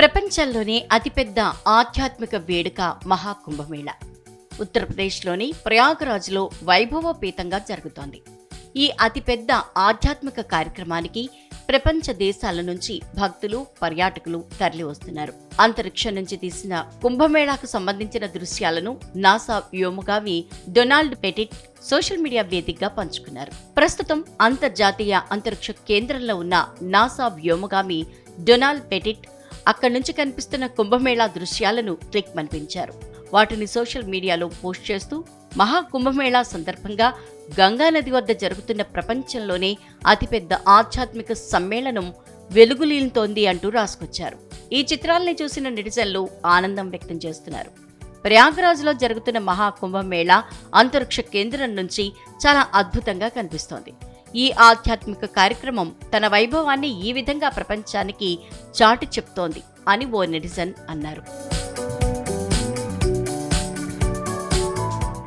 ప్రపంచంలోనే అతిపెద్ద ఆధ్యాత్మిక వేడుక మహాకుంభమేళ. ఉత్తరప్రదేశ్లోని ప్రయాగరాజ్లో వైభవపేతంగా జరుగుతోంది. ఈ అతిపెద్ద ఆధ్యాత్మిక కార్యక్రమానికి ప్రపంచ దేశాల నుంచి భక్తులు పర్యాటకులు తరలి వస్తున్నారు అంతరిక్షం నుంచి తీసిన కుంభమేళాకు సంబంధించిన దృశ్యాలను నాసా వ్యోమగావి డొనాల్డ్ పెటిట్ సోషల్ మీడియా వేదికగా పంచుకున్నారు. ప్రస్తుతం అంతర్జాతీయ అంతరిక్ష కేంద్రంలో ఉన్న నాసా వ్యోమగామి డొనాల్డ్ పెటిట్ అక్కడి నుంచి కనిపిస్తున్న కుంభమేళా దృశ్యాలను ట్రిక్ మనిపించారు. వాటిని సోషల్ మీడియాలో పోస్ట్ చేస్తూ మహా కుంభమేళా సందర్భంగా గంగా నది వద్ద జరుగుతున్న ప్రపంచంలోనే అతిపెద్ద ఆధ్యాత్మిక సమ్మేళనం వెలుగులీలుతోంది అంటూ రాసుకొచ్చారు. ఈ చిత్రాల్ని చూసిన నెటిజన్లు ఆనందం వ్యక్తం చేస్తున్నారు. ప్రయాగరాజ్లో జరుగుతున్న మహా కుంభమేళా అంతరిక్ష కేంద్రం నుంచి చాలా అద్భుతంగా కనిపిస్తోంది. ఈ ఆధ్యాత్మిక కార్యక్రమం తన వైభవాన్ని ఈ విధంగా ప్రపంచానికి చాటి చెప్తోంది అని ఓ నెటిజన్ అన్నారు.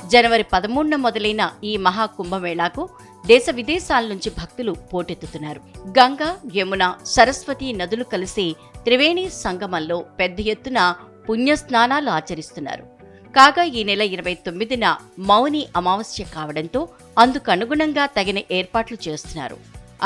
జనవరి పదమూడున మొదలైన ఈ మహా కుంభమేళాకు దేశ విదేశాల నుంచి భక్తులు పోటెత్తుతున్నారు. గంగా యమున సరస్వతి నదులు కలిసి త్రివేణి సంగమంలో పెద్ద ఎత్తున పుణ్యస్నానాలు ఆచరిస్తున్నారు. కాగా ఈ నెల ఇరవై తొమ్మిదిన మౌని అమావాస్య కావడంతో అందుకు అనుగుణంగా తగిన ఏర్పాట్లు చేస్తున్నారు.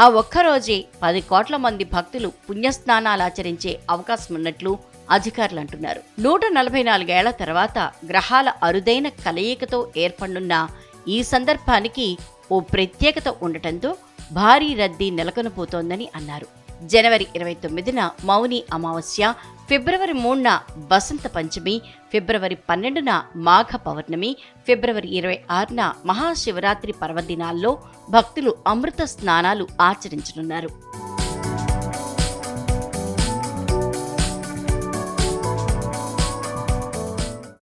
ఆ ఒక్కరోజే పది కోట్ల మంది భక్తులు పుణ్యస్నానాలు ఆచరించే అవకాశం ఉన్నట్లు అధికారులు అంటున్నారు. నూట నలభై నాలుగేళ్ళ తర్వాత గ్రహాల అరుదైన కలయికతో ఏర్పడనున్న ఈ సందర్భానికి ఓ ప్రత్యేకత ఉండటంతో భారీ రద్దీ నెలకొనబోతోందని అన్నారు. జనవరి ఇరవై తొమ్మిదిన మౌని అమావాస్య ఫిబ్రవరి మూడున బసంత పంచమి ఫిబ్రవరి పన్నెండున మాఘ పౌర్ణమి ఫిబ్రవరి ఇరవై ఆరున మహాశివరాత్రి పర్వదినాల్లో భక్తులు అమృత స్నానాలు ఆచరించనున్నారు.